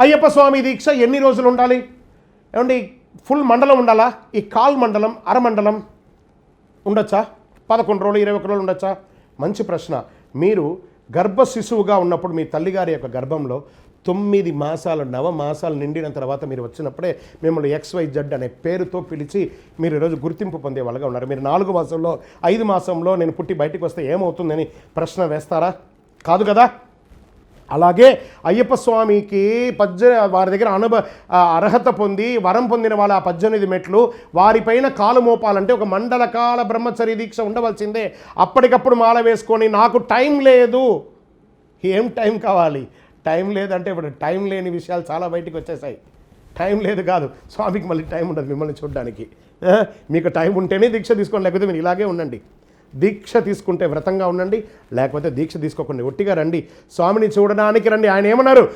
అయ్యప్ప స్వామి దీక్ష ఎన్ని రోజులు ఉండాలి? ఏమండి ఫుల్ మండలం ఉండాలా? ఈ కాల్ మండలం అరమండలం ఉండొచ్చా? పదకొండు రోజులు ఇరవై ఒక రోజులు ఉండొచ్చా? మంచి ప్రశ్న. మీరు గర్భ శిశువుగా ఉన్నప్పుడు మీ తల్లిగారి యొక్క గర్భంలో తొమ్మిది మాసాలు నవ మాసాలు నిండిన తర్వాత మీరు వచ్చినప్పుడే మిమ్మల్ని ఎక్స్వై జడ్ అనే పేరుతో పిలిచి మీరు ఈరోజు గుర్తింపు పొందే వాళ్ళగా ఉన్నారు. మీరు నాలుగు మాసంలో ఐదు మాసంలో నేను పుట్టి బయటకు వస్తే ఏమవుతుందని ప్రశ్న వేస్తారా? కాదు కదా? అలాగే అయ్యప్ప స్వామికి పజ్జ వారి దగ్గర అనుభ అర్హత పొంది వరం పొందిన వాళ్ళ ఆ పద్దెనిమిది మెట్లు వారిపైన కాలు మోపాలంటే ఒక మండల కాల బ్రహ్మచర్య దీక్ష ఉండవలసిందే. అప్పటికప్పుడు మాల వేసుకొని నాకు టైం లేదు. ఏం టైం కావాలి? టైం లేదంటే ఇప్పుడు టైం లేని విషయాలు చాలా బయటికి వచ్చేసాయి. టైం లేదు కాదు. స్వామికి మళ్ళీ టైం ఉండదు మిమ్మల్ని చూడడానికి. మీకు టైం ఉంటేనే దీక్ష తీసుకోండి లేకపోతే మీరు ఇలాగే ఉండండి. దీక్ష తీసుకుంటే వ్రతంగా ఉండండి లేకపోతే దీక్ష తీసుకోకండి ఒట్టిగా రండి. స్వామిని చూడడానికి రండి. ఆయన ఏమన్నారు?